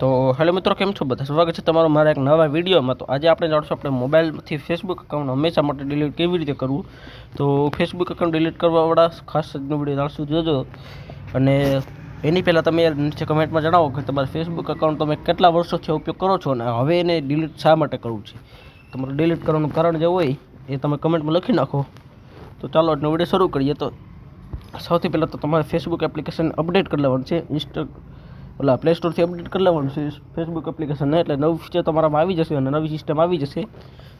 તો હેલો મિત્રો, કેમ છો બધા? સ્વાગત છે તમારું મારા એક નવા વિડીયોમાં. તો આજે આપણે જાણશું આપણે મોબાઈલથી ફેસબુક એકાઉન્ટ હંમેશા માટે ડિલીટ કેવી રીતે કરવું. તો ફેસબુક એકાઉન્ટ ડિલીટ કરવાવાળા ખાસ આજનો વીડિયો જાણશું. જોજો. અને એની પહેલાં તમે નીચે કમેન્ટમાં જણાવો કે તમારા ફેસબુક એકાઉન્ટ તમે કેટલા વર્ષોથી ઉપયોગ કરો છો અને હવે એને ડિલીટ શા માટે કરવું છે? તમારું ડિલીટ કરવાનું કારણ જે હોય એ તમે કમેન્ટમાં લખી નાખો. તો ચાલો આજનો વીડિયો શરૂ કરીએ. તો સૌથી પહેલાં તો તમારે ફેસબુક એપ્લિકેશન અપડેટ કરી લેવાનું છે. ઇન્સ્ટા ઓલા પ્લે સ્ટોરથી અપડેટ કરી લેવાનું છે. ફેસબુક એપ્લિકેશનને એટલે નવું ફીચર તમારામાં આવી જશે અને નવી સિસ્ટમ આવી જશે.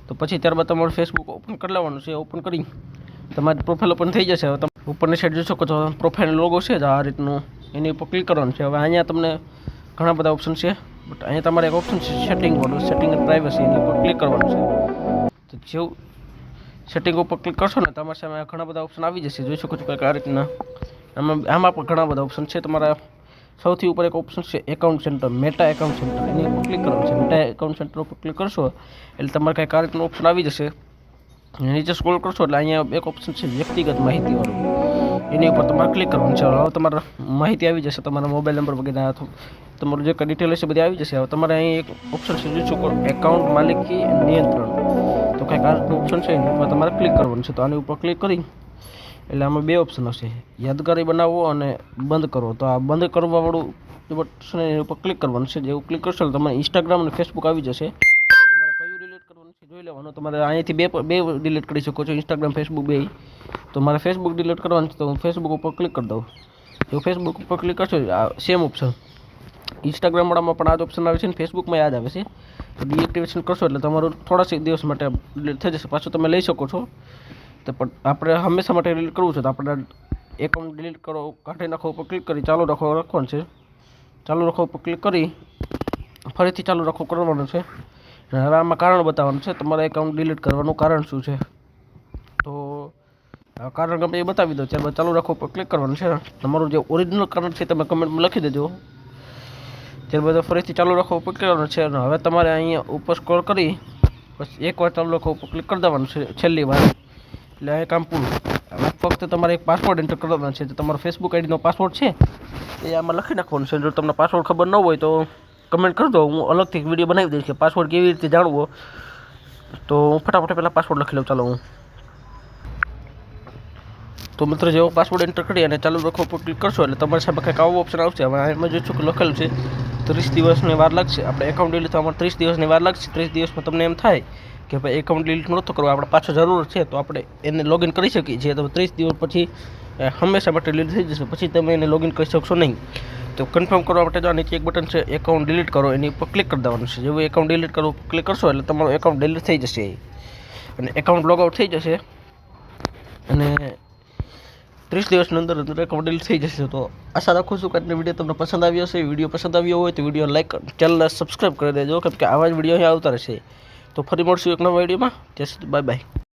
તો પછી ત્યારબાદ તમારું ફેસબુક ઓપન કરી લેવાનું છે ઓપન કરી તમારી પ્રોફાઇલ ઓપન થઈ જશે. હવે તમે ઉપરની સાઈડ જોઈ શકો છો પ્રોફાઇલ લોગો છે આ રીતનું. એની ઉપર ક્લિક કરવાનું છે. હવે અહીંયા તમને ઘણા બધા ઓપ્શન છે બટ અહીંયા તમારે એક ઓપ્શન છે સેટિંગ વાળું. સેટિંગ એન્ડ પ્રાઇવસી એની ઉપર ક્લિક કરવાનું છે. તો જેવું સેટિંગ ઉપર ક્લિક કરશો ને, તમારી સામે ઘણા બધા ઓપ્શન આવી જશે. જોઈ શકો છો કંઈક આ રીતના. આમાં આમાં પણ ઘણા બધા ઓપ્શન છે તમારા સૌથી ઉપર એક ઓપ્શન છે account centre Meta account centre એની ઉપર ક્લિક કરવાનું છે. મેટા એકાઉન્ટ સેન્ટર ઉપર ક્લિક કરશો, એટલે તમારે આ રીતનું ઓપ્શન આવી જશે. નીચે સ્ક્રોલ કરશો, એટલે અહીંયા એક ઓપ્શન છે વ્યક્તિગત માહિતીવાળું. એની ઉપર તમારે ક્લિક કરવાનું છે. હવે તમારે માહિતી આવી જશે તમારા મોબાઈલ નંબર વગેરે તમારું જે કંઈ ડિટેલ હશે બધી આવી જશે. હવે તમારે અહીં એક ઓપ્શન છે શકો એકાઉન્ટ માલિકી નિયંત્રણ. તો કંઈક આ ઓપ્શન છે, એની ઉપર તમારે ક્લિક કરવાનું છે. તો આની ઉપર ક્લિક કરી એટલે આમાં બે ઓપ્શન હશે. યાદગારી બનાવવો અને બંધ કરવો. તો આ બંધ કરવાવાળું બટન એની ઉપર ક્લિક કરવાનું છે. જેવું ક્લિક કરશો તમારે ઇન્સ્ટાગ્રામ અને ફેસબુક આવી જશે. તમારે કયું ડિલીટ કરવાનું છે જોઈ લેવાનું. તમારે અહીંયાથી બે બે ડિલીટ કરી શકો છો. ઇન્સ્ટાગ્રામ ફેસબુક બે તો મારે ફેસબુક ડિલીટ કરવાનું છે, તો હું ફેસબુક ઉપર ક્લિક કરી દઉં. જો ફેસબુક ઉપર ક્લિક કરશો, આ સેમ ઓપ્શન ઇન્સ્ટાગ્રામવાળામાં પણ આ જ ઓપ્શન આવે છે ને ફેસબુકમાં યાદ આવે છે. તો ડીએક્ટિવેશન કરશો એટલે તમારું થોડા દિવસ માટે ડિલીટ થઈ જશે. પાછું તમે લઈ શકો છો. તો પણ આપણે હંમેશા માટે ડિલીટ કરવું છે તો આપણે એકાઉન્ટ ડિલીટ કરો, કાઢી નાખો, ઉપર ક્લિક કરી, ચાલુ રાખો રાખવાનું છે. ચાલુ રાખો ઉપર ક્લિક કરી, ફરીથી ચાલુ રાખો કરવાનું છે. હવે આમાં કારણ બતાવવાનું છે, તમારે એકાઉન્ટ ડિલીટ કરવાનું કારણ શું છે? તો કારણ ગમે એ બતાવી દો ત્યારબાદ ચાલુ રાખો ઉપર ક્લિક કરવાનું છે. તમારું જે ઓરિજિનલ કારણ છે, તમે કમેન્ટમાં લખી દેજો. ત્યારબાદ ફરીથી ચાલુ રાખો ઉપર ક્લિક કરવાનું છે. અને હવે તમારે અહીંયા ઉપર સ્ક્રોલ કરી પછી એકવાર ચાલુ રાખો ઉપર ક્લિક કરી દેવાનું છે, છેલ્લી વાર. એટલે આ કામ પૂરું. હવે ફક્ત તમારે એક પાસવર્ડ એન્ટર કરવાનો છે. તો તમારો ફેસબુક આઈડીનો પાસવર્ડ છે? એ આમાં લખી નાખવાનું છે. જો તમને પાસવર્ડ ખબર ન હોય તો કમેન્ટ કરી દો. હું અલગથી વીડિયો બનાવી દઈશ કે પાસવર્ડ કેવી રીતે જાણવો. તો હું ફટાફટ પહેલાં પાસવર્ડ લખી લઉં. ચાલો હું. તો મિત્રો, જેવો પાસવર્ડ એન્ટર કરી અને ચાલુ રાખો ઉપર ક્લિક કરશો એટલે તમારી સામે કંઈક આવો ઓપ્શન આવશે. હવે એમાં જોઈશું કે લખેલું છે. ત્રીસ દિવસની વાર લાગશે. આપણે એકાઉન્ટ ડીલ તો અમારે ત્રીસ દિવસની વાર લાગશે. ત્રીસ દિવસમાં તમને એમ થાય કે ભાઈ એકાઉન્ટ ડિલીટ નહોતો કરવો, આપણે પાછો જરૂર છે, તો આપણે એને લોગિન કરી શકીએ. છીએ તો ત્રીસ દિવસ પછી હંમેશા માટે ડિલીટ થઈ જશે, પછી તમે એને લોગિન કરી શકશો નહીં. તો કન્ફર્મ કરવા માટે જો નીચે એક બટન છે એકાઉન્ટ ડિલીટ કરો, એની ઉપર ક્લિક કરી દેવાનું છે. જેવું એકાઉન્ટ ડિલીટ કરો ક્લિક કરશો, એટલે તમારું એકાઉન્ટ ડિલીટ થઈ જશે. અને એકાઉન્ટ લોગઆઉટ થઈ જશે. અને ત્રીસ દિવસની અંદર અંદર એકાઉન્ટ ડિલીટ થઈ જશે. તો આશા રાખું છું કે આજનો વીડિયો તમને પસંદ આવ્યો હશે. વીડિયો પસંદ આવ્યો હોય તો વીડિયો લાઇક ચેનલને સબસ્ક્રાઈબ કરી દેજો, કેમ કે આવા જ વીડિયો અહીં આવતા રહેશે. તો ફરી મળશું એક નવા વિડીયોમાં. ત્યાં સુધી બાય બાય.